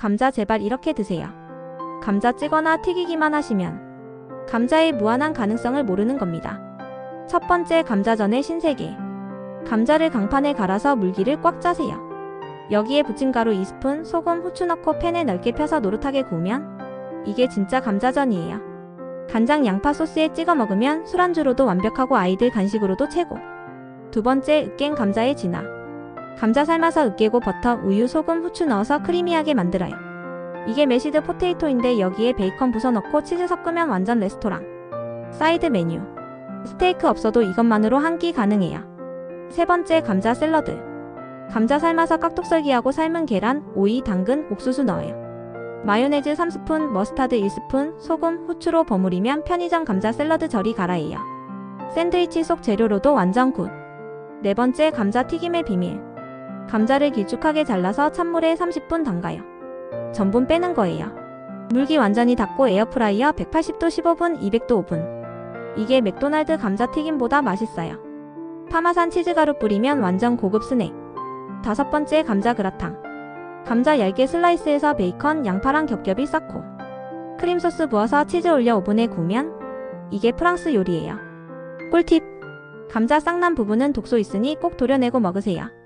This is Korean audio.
감자 제발 이렇게 드세요. 감자 찌거나 튀기기만 하시면 감자의 무한한 가능성을 모르는 겁니다. 첫 번째 감자전의 신세계. 감자를 강판에 갈아서 물기를 꽉 짜세요. 여기에 부침가루 2스푼, 소금, 후추 넣고 팬에 넓게 펴서 노릇하게 구우면 이게 진짜 감자전이에요. 간장 양파 소스에 찍어 먹으면 술안주로도 완벽하고 아이들 간식으로도 최고. 두 번째 으깬 감자의 진화. 감자 삶아서 으깨고 버터, 우유, 소금, 후추 넣어서 크리미하게 만들어요. 이게 메시드 포테이토인데 여기에 베이컨 부숴 넣고 치즈 섞으면 완전 레스토랑. 사이드 메뉴. 스테이크 없어도 이것만으로 한 끼 가능해요. 세 번째 감자 샐러드. 감자 삶아서 깍둑썰기하고 삶은 계란, 오이, 당근, 옥수수 넣어요. 마요네즈 3스푼, 머스타드 1스푼, 소금, 후추로 버무리면 편의점 감자 샐러드 절이 가라예요. 샌드위치 속 재료로도 완전 굿. 네 번째 감자 튀김의 비밀. 감자를 길쭉하게 잘라서 찬물에 30분 담가요. 전분 빼는 거예요. 물기 완전히 닿고 에어프라이어 180도 15분, 200도 5분. 이게 맥도날드 감자튀김보다 맛있어요. 파마산 치즈가루 뿌리면 완전 고급 스낵. 다섯 번째 감자 그라탕. 감자 얇게 슬라이스해서 베이컨, 양파랑 겹겹이 쌓고 크림 소스 부어서 치즈 올려 오븐에 구우면 이게 프랑스 요리예요. 꿀팁. 감자 쌍난 부분은 독소 있으니 꼭 도려내고 먹으세요.